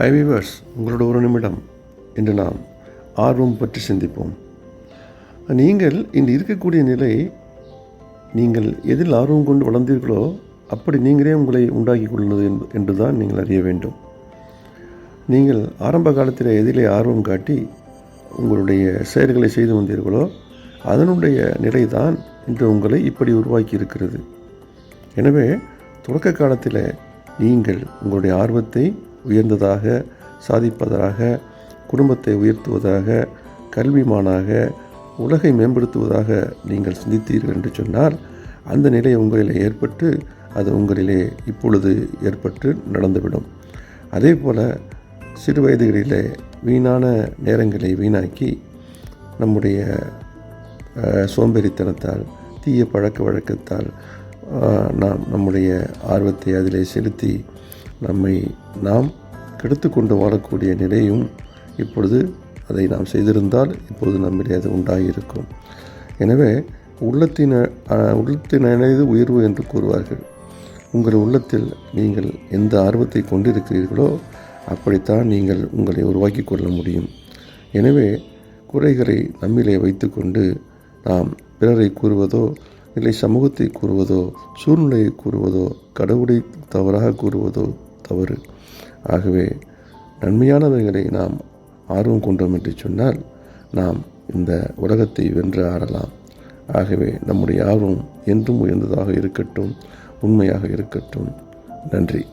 ஹைவிவர்ஸ் உங்களோட ஒரு நிமிடம். என்று நாம் ஆர்வம் பற்றி சிந்திப்போம். நீங்கள் இன்று இருக்கக்கூடிய நிலை நீங்கள் எதில் ஆர்வம் கொண்டு வளர்ந்தீர்களோ அப்படி நீங்களே உங்களை உண்டாக்கி கொள்வது என்று தான் நீங்கள் அறிய வேண்டும். நீங்கள் ஆரம்ப காலத்தில் எதிலே ஆர்வம் காட்டி உங்களுடைய செயல்களை செய்து வந்தீர்களோ அதனுடைய நிலை தான் இன்று உங்களை இப்படி உருவாக்கி இருக்கிறது எனவே தொடக்க காலத்தில் நீங்கள் உங்களுடைய ஆர்வத்தை உயர்ந்ததாக சாதிப்பதாக குடும்பத்தை உயர்த்துவதாக கல்விமானாக உலகை மேம்படுத்துவதாக நீங்கள் சிந்தித்தீர்கள் என்று சொன்னால் அந்த நிலை உங்களிலே ஏற்பட்டு அது உங்களிலே இப்பொழுது ஏற்பட்டு நடந்துவிடும். அதே போல் சிறு வயதுகளிலே வீணான நேரங்களை வீணாக்கி நம்முடைய சோம்பேறித்தனத்தால் தீய பழக்க வழக்கத்தால் நாம் நம்முடைய ஆர்வத்தை அதிலே செலுத்தி நம்மை நாம் கெடுத்து கொண்டு வாழக்கூடிய நிலையும் இப்பொழுது அதை நாம் செய்திருந்தால் இப்பொழுது நம்மிடையே அது உண்டாகியிருக்கும் எனவே உள்ளத்தின் உள்ளத்தின் உயர்வு என்று கூறுவார்கள். உங்கள் உள்ளத்தில் நீங்கள் எந்த ஆர்வத்தை கொண்டிருக்கிறீர்களோ அப்படித்தான் நீங்கள் உங்களை உருவாக்கி கொள்ள முடியும். எனவே குறைகளை நம்மிலே வைத்துக்கொண்டு நாம் பிறரை கூறுவதோ இல்லை சமூகத்தை கூறுவதோ சூழ்நிலையை கூறுவதோ கடவுளை தவறாக கூறுவதோ தவறு. ஆகவே நன்மையானவைகளை நாம் ஆர்வம் கொண்டோம் என்று சொன்னால் நாம் இந்த உலகத்தை வென்று ஆடலாம் ஆகவே நம்முடைய ஆர்வம் என்றும் உயர்ந்ததாக இருக்கட்டும் உண்மையாக இருக்கட்டும். நன்றி.